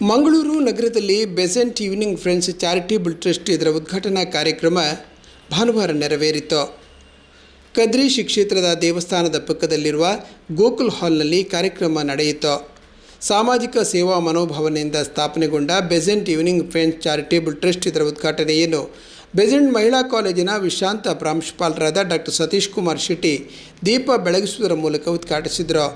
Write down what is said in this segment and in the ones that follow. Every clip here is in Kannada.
ಮಂಗಳೂರು ನಗರದಲ್ಲಿ Besant evening friends charitable trust ಇದರ ಉದ್ಘಾಟನಾ ಕಾರ್ಯಕ್ರಮ ಭಾನುವಾರ ನೆರವೇರಿತು. ಕದ್ರಿ ಶ್ರೀ ಕ್ಷೇತ್ರದ ದೇವಸ್ಥಾನದ ಪಕ್ಕದಲ್ಲಿರುವ ಗೋಕುಲ್ ಹಾಲ್ನಲ್ಲಿ ಕಾರ್ಯಕ್ರಮ ನಡೆಯಿತು. ಸಾಮಾಜಿಕ ಸೇವಾ ಮನೋಭಾವನೆಯಿಂದ ಸ್ಥಾಪನೆಗೊಂಡ Besant evening friends charitable trust ಇದರ ಉದ್ಘಾಟನೆಯನ್ನು ಬೆಸೆಂಟ್ ಮಹಿಳಾ ಕಾಲೇಜಿನ ವಿಶ್ರಾಂತ ಪ್ರಾಂಶುಪಾಲರಾದ ಡಾಕ್ಟರ್ ಸತೀಶ್ ಕುಮಾರ್ ಶೆಟ್ಟಿ ದೀಪ ಬೆಳಗಿಸುವುದರ ಮೂಲಕ ಉದ್ಘಾಟಿಸಿದರು.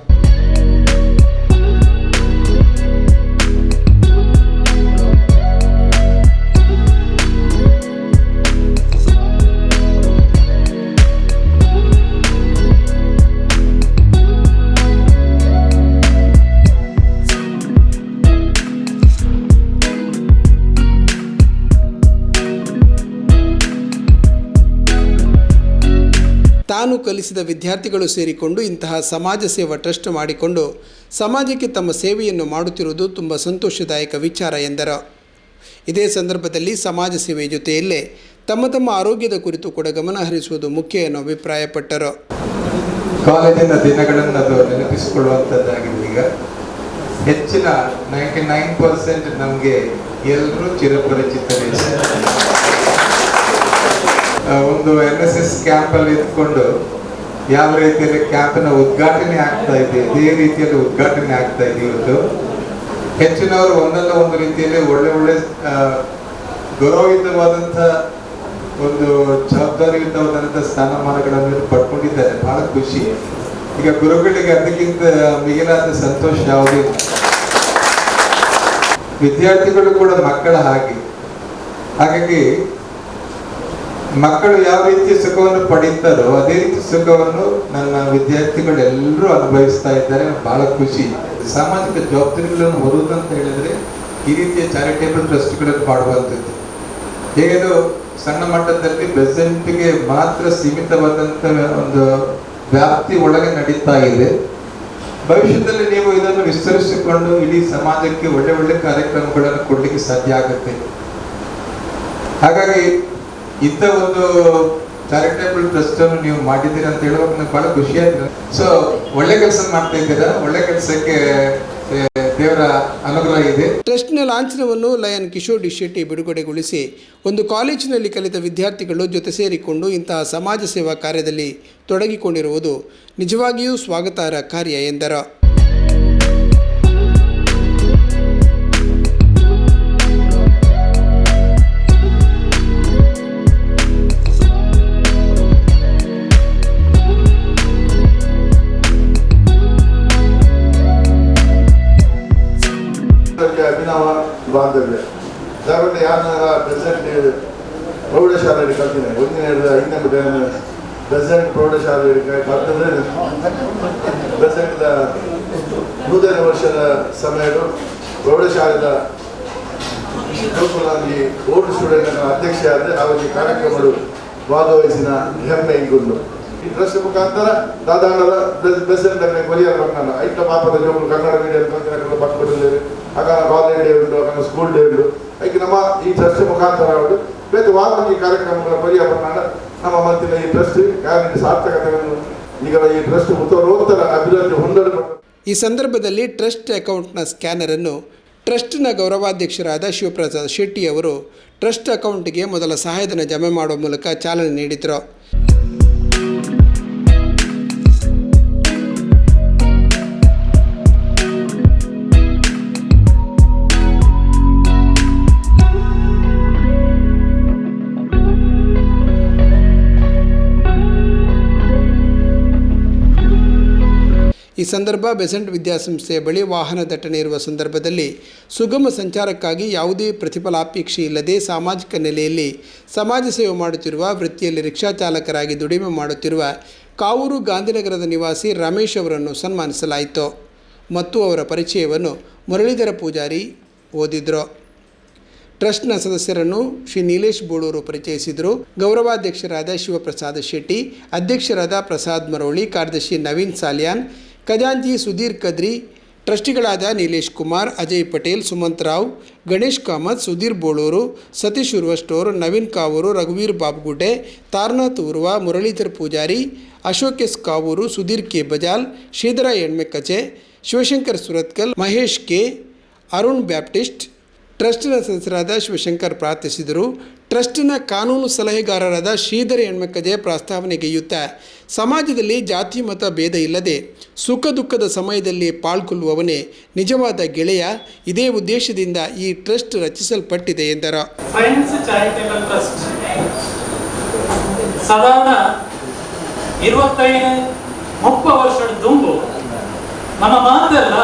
ತಾನು ಕಲಿಸಿದ ವಿದ್ಯಾರ್ಥಿಗಳು ಸೇರಿಕೊಂಡು ಇಂತಹ ಸಮಾಜ ಸೇವಾ ಟ್ರಸ್ಟ್ ಮಾಡಿಕೊಂಡು ಸಮಾಜಕ್ಕೆ ತಮ್ಮ ಸೇವೆಯನ್ನು ಮಾಡುತ್ತಿರುವುದು ತುಂಬ ಸಂತೋಷದಾಯಕ ವಿಚಾರ ಎಂದರು. ಇದೇ ಸಂದರ್ಭದಲ್ಲಿ ಸಮಾಜ ಸೇವೆಯ ಜೊತೆಯಲ್ಲೇ ತಮ್ಮ ತಮ್ಮ ಆರೋಗ್ಯದ ಕುರಿತು ಕೂಡ ಗಮನ ಹರಿಸುವುದು ಮುಖ್ಯ ಎನ್ನುವ ಅಭಿಪ್ರಾಯಪಟ್ಟರು. ಕಾಲೇಜಿನ ದಿನಗಳನ್ನು ಅದು ನೆನಪಿಸಿಕೊಳ್ಳುವಂಥದ್ದಾಗಿದೆ ಈಗ. ಹೆಚ್ಚಿನ ನೈಂಟಿ ನೈನ್ ಪರ್ಸೆಂಟ್ ನಮಗೆ ಎಲ್ಲರೂ ಚಿರಪರಿಚಿತರೇ. ಒಂದು ಎನ್ ಎಸ್ ಎಸ್ ಕ್ಯಾಂಪಲ್ಲಿ ಇದ್ಕೊಂಡು ಯಾವ ರೀತಿಯಲ್ಲಿ ಕ್ಯಾಂಪಿನ ಉದ್ಘಾಟನೆ ಆಗ್ತಾ ಇದೆ ಇದೇ ರೀತಿಯಲ್ಲಿ ಉದ್ಘಾಟನೆ ಆಗ್ತಾ ಇದೆ ಇವತ್ತು. ಹೆಚ್ಚಿನವರು ಒಂದಲ್ಲ ಒಂದು ರೀತಿಯಲ್ಲಿ ಒಳ್ಳೆ ಒಳ್ಳೆ ಆ, ಗೌರವಯುತವಾದಂಥ ಒಂದು ಜವಾಬ್ದಾರಿಯುತವಾದಂತಹ ಸ್ಥಾನಮಾನಗಳನ್ನು ಪಡ್ಕೊಂಡಿದ್ದಾರೆ. ಬಹಳ ಖುಷಿ. ಈಗ ಗುರುಗಳಿಗೆ ಅದಕ್ಕಿಂತ ಮಿಗಿಲಾದ ಸಂತೋಷ ಯಾವುದೇ ವಿದ್ಯಾರ್ಥಿಗಳು ಕೂಡ ಮಕ್ಕಳ ಹಾಗೆ. ಹಾಗಾಗಿ ಮಕ್ಕಳು ಯಾವ ರೀತಿ ಸುಖವನ್ನು ಪಡೀತಾರೋ ಅದೇ ರೀತಿ ಸುಖವನ್ನು ನನ್ನ ವಿದ್ಯಾರ್ಥಿಗಳೆಲ್ಲರೂ ಅನುಭವಿಸ್ತಾ ಇದ್ದಾರೆ. ಬಹಳ ಖುಷಿ. ಸಾಮಾಜಿಕ ಜವಾಬ್ದಾರಿಗಳನ್ನು ಹೊರುವುದು ಅಂತ ಹೇಳಿದ್ರೆ ಈ ರೀತಿಯ ಚಾರಿಟೇಬಲ್ ಟ್ರಸ್ಟ್ಗಳನ್ನು ಮಾಡುವಂಥದ್ದು. ಹೇಗೆ ಸಣ್ಣ ಮಟ್ಟದಲ್ಲಿ ಪ್ರೆಸೆಂಟ್ಗೆ ಮಾತ್ರ ಸೀಮಿತವಾದಂಥ ಒಂದು ವ್ಯಾಪ್ತಿ ಒಳಗೆ ನಡೀತಾ ಇದೆ. ಭವಿಷ್ಯದಲ್ಲಿ ನೀವು ಇದನ್ನು ವಿಸ್ತರಿಸಿಕೊಂಡು ಇಡೀ ಸಮಾಜಕ್ಕೆ ಒಳ್ಳೆ ಒಳ್ಳೆ ಕಾರ್ಯಕ್ರಮಗಳನ್ನು ಕೊಡಲಿಕ್ಕೆ ಸಾಧ್ಯ ಆಗುತ್ತೆ. ಹಾಗಾಗಿ ಇಂಥ ಒಂದು ಚಾರಿಟೇಬಲ್ ಟ್ರಸ್ಟ್ ಅನ್ನು ನೀವು ಮಾಡಿದ್ದೀರಾ ಅಂತ ಹೇಳುವಾಗ ನನಗೆ ಬಹಳ ಖುಷಿ ಆಯ್ತು. ಸೊ ಒಳ್ಳೆ ಕೆಲಸ ಮಾಡ್ತಾ ಇದ್ದೀರಾ? ಒಳ್ಳೆ ಕೆಲಸಕ್ಕೆ ದೇವರ ಅನುಗ್ರಹ ಟ್ರಸ್ಟ್ನ ಲಾಂಛನವನ್ನು ಲಯನ್ ಕಿಶೋರ್ ಡಿ ಶೆಟ್ಟಿ ಬಿಡುಗಡೆಗೊಳಿಸಿ ಒಂದು ಕಾಲೇಜಿನಲ್ಲಿ ಕಲಿತ ವಿದ್ಯಾರ್ಥಿಗಳು ಜೊತೆ ಸೇರಿಕೊಂಡು ಇಂತಹ ಸಮಾಜ ಸೇವಾ ಕಾರ್ಯದಲ್ಲಿ ತೊಡಗಿಕೊಂಡಿರುವುದು ನಿಜವಾಗಿಯೂ ಸ್ವಾಗತಾರ್ಹ ಕಾರ್ಯ ಎಂದರು. ಅಭಿನವ ಬಾಂಧವ್ಯ. ದಾವಣಗೆರೆ ಯಾರನ್ನಾರ ಪ್ರೆಸೆಂಟ್ ಪ್ರೌಢಶಾಲೆಯಲ್ಲಿ ಕಲ್ತಿದ್ದೇನೆ ಒಂದಿನ ಹಿಡಿದು ಐದನೇ ಪ್ರೆಸೆಂಟ್ ಪ್ರೌಢಶಾಲೆಯಲ್ಲಿ ಕಲ್ತಿದ್ರೆ ಪ್ರೆಸೆಂಟ್ ನೂತನ ವರ್ಷದ ಸಮಯದ ಪ್ರೌಢಶಾಲೆದ ಗೋಕುಲಾಗಿ ಓಲ್ಡ್ ಸ್ಟೂಡೆಂಟ್ ಅಧ್ಯಕ್ಷ ಆದರೆ ಅವರಿಗೆ ಕಾರ್ಯಕ್ರಮಗಳು ಭಾಗವಹಿಸಿನ ಹೆಮ್ಮೆ ಈಗುಂಡು ಈ ಟ್ರಸ್ಟ್ ಮುಖಾಂತರ ದಾದಾಂಡದ ಪ್ರೆಸಿಡೆಂಟ್ ಅನ್ನ ಕೊರಿಯರ್ ಐಟ ಪಾಪದ ಜೋಗಳು ಕನ್ನಡ ಮೀಡಿಯಂ ಪಕ್ಕದಲ್ಲಿ ಆಗ ಕಾಲೇಜ್ ಡೇ ಉಂಟು ಆಗ ಸ್ಕೂಲ್ ಡೇ ಉಂಟು ಅದಕ್ಕೆ ನಮ್ಮ ಈ ಟ್ರಸ್ಟ್ ಮುಖಾಂತರ ಉಂಟು ಬೇರೆ ಈ ಕಾರ್ಯಕ್ರಮಗಳ ಕೊರಿಯ ಬಂದಾಗ ನಮ್ಮ ಮತ್ತಿನ ಈ ಟ್ರಸ್ಟ್ ಕಾರ್ಯ ಸಾರ್ಥಕತೆಯನ್ನು ಈಗ ಈ ಟ್ರಸ್ಟ್ ಉತ್ತರೋತ್ತರ ಅಭಿವೃದ್ಧಿ ಹೊಂದಲು ಈ ಸಂದರ್ಭದಲ್ಲಿ ಟ್ರಸ್ಟ್ ಅಕೌಂಟ್ನ ಸ್ಕ್ಯಾನರನ್ನು ಟ್ರಸ್ಟ್ನ ಗೌರವಾಧ್ಯಕ್ಷರಾದ ಶಿವಪ್ರಸಾದ್ ಶೆಟ್ಟಿ ಅವರು ಟ್ರಸ್ಟ್ ಅಕೌಂಟ್ಗೆ ಮೊದಲ ಸಹಾಯಧನ ಜಮೆ ಮಾಡುವ ಮೂಲಕ ಚಾಲನೆ ನೀಡಿದರು. ಈ ಸಂದರ್ಭ ಬೆಸೆಂಟ್ ವಿದ್ಯಾಸಂಸ್ಥೆಯ ಬಳಿ ವಾಹನ ದಟ್ಟಣೆ ಇರುವ ಸಂದರ್ಭದಲ್ಲಿ ಸುಗಮ ಸಂಚಾರಕ್ಕಾಗಿ ಯಾವುದೇ ಪ್ರತಿಫಲಾಪೇಕ್ಷೆ ಇಲ್ಲದೆ ಸಾಮಾಜಿಕ ನೆಲೆಯಲ್ಲಿ ಸಮಾಜ ಸೇವೆ ಮಾಡುತ್ತಿರುವ ವೃತ್ತಿಯಲ್ಲಿ ರಿಕ್ಷಾ ಚಾಲಕರಾಗಿ ದುಡಿಮೆ ಮಾಡುತ್ತಿರುವ ಕಾವೂರು ಗಾಂಧಿನಗರದ ನಿವಾಸಿ ರಮೇಶ್ ಅವರನ್ನು ಸನ್ಮಾನಿಸಲಾಯಿತು. ಮತ್ತು ಅವರ ಪರಿಚಯವನ್ನು ಮುರಳೀಧರ ಪೂಜಾರಿ ಓದಿದ್ರು. ಟ್ರಸ್ಟ್ನ ಸದಸ್ಯರನ್ನು ಶ್ರೀ ನೀಲೇಶ್ ಬೋಳೂರು ಪರಿಚಯಿಸಿದರು. ಗೌರವಾಧ್ಯಕ್ಷರಾದ ಶಿವಪ್ರಸಾದ ಶೆಟ್ಟಿ, ಅಧ್ಯಕ್ಷರಾದ ಪ್ರಸಾದ್ ಮರೋಳಿ ಕಾರ್ಯದರ್ಶಿ ನವೀನ್ ಸಾಲ್ಯಾನ್ ಖಜಾಂಚಿ ಸುಧೀರ್ ಕದ್ರಿ, ಟ್ರಸ್ಟಿಗಳಾದ Nilesh Kumar, Ajay Patel, Sumanth Rao, Ganesh Kamath, Sudhir Boloor, Satish Urwa Store Naveen Kavoor, ರಘುವೀರ್ Babugudde Tarnath Urwa, Muralidhar Poojary, Ashok S Kavoor, Sudhir K Bajal, Shridhar Enmakaje, Shivashankar Surathkal, Mahesh K, Arun Baptist ಟ್ರಸ್ಟಿನ ಸದಸ್ಯರಾದ ಶಿವಶಂಕರ್ ಪ್ರಾರ್ಥಿಸಿದರು. ಟ್ರಸ್ಟಿನ ಕಾನೂನು ಸಲಹೆಗಾರರಾದ ಶ್ರೀಧರ ಹೆಣ್ಮಕ್ಕಜೆ ಪ್ರಸ್ತಾವನೆಗೆಯುತ್ತಾ ಸಮಾಜದಲ್ಲಿ ಜಾತಿ, ಮತ ಭೇದ ಇಲ್ಲದೆ ಸುಖ ದುಃಖದ ಸಮಯದಲ್ಲಿ ಪಾಲ್ಗೊಳ್ಳುವವನೇ ನಿಜವಾದ ಗೆಳೆಯ. ಇದೇ ಉದ್ದೇಶದಿಂದ ಈ ಟ್ರಸ್ಟ್ ರಚಿಸಲ್ಪಟ್ಟಿದೆ ಎಂದರು. ಸಾಧಾರಣ ವರ್ಷದ ನಮ್ಮ ಮಾತೆಲ್ಲ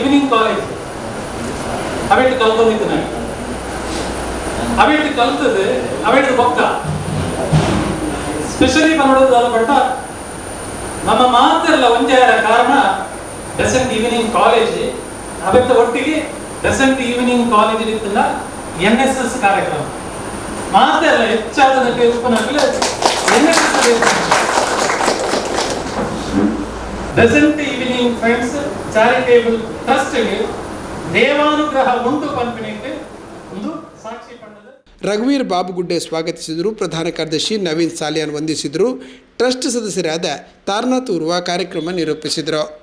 ಈವ್ನಿಂಗ್ ಕಾಲೇಜ್ ಅವೇಟ್ ಕಲ್ತೊಂದಿದ್ದು ನಾನು. ಅವೇಟ್ ಕಲ್ತದ್ದು ಅವೇಟ್ ಭಕ್ತ. ಸ್ಪೆಷಲಿ ಅದು ಬಟ್ಟ ನಮ್ಮ ಮಾತೆಲ್ಲ ಆದ ಕಾರಣ ರೆಸೆಂಟ್ ಈವ್ನಿಂಗ್ ಕಾಲೇಜ್ ಅವೆತ್ತ ಒಟ್ಟಿಗೆ ರೆಸೆಂಟ್ ಈವ್ನಿಂಗ್ ಕಾಲೇಜ್ ಇತ್ತಲ್ಲ ಎನ್ ಎಸ್ ಎಸ್ ಕಾರ್ಯಕ್ರಮ. ಮಾತೆಲ್ಲ ಹೆಚ್ಚಾದ ಉಪನಗಲು N S S Besant evening friends charitable ಟ್ರಸ್ಟ್ಗೆ ದೇವಾನುಗ್ರಹ ಉಂಟು ಪಂಪಿನಿಗೆ ಒಂದು ಸಾಕ್ಷಿ ಪಡೆದ ರಘುವೀರ್ ಬಾಬುಗುಡ್ಡೆ ಸ್ವಾಗತಿಸಿದರು. ಪ್ರಧಾನ ಕಾರ್ಯದರ್ಶಿ ನವೀನ್ ಸಾಲಿಯಾನ್ ವಂದಿಸಿದರು. ಟ್ರಸ್ಟ್ ಸದಸ್ಯರಾದ ತಾರನಾಥ್ ಉರ್ವ ಕಾರ್ಯಕ್ರಮ ನಿರೂಪಿಸಿದರು.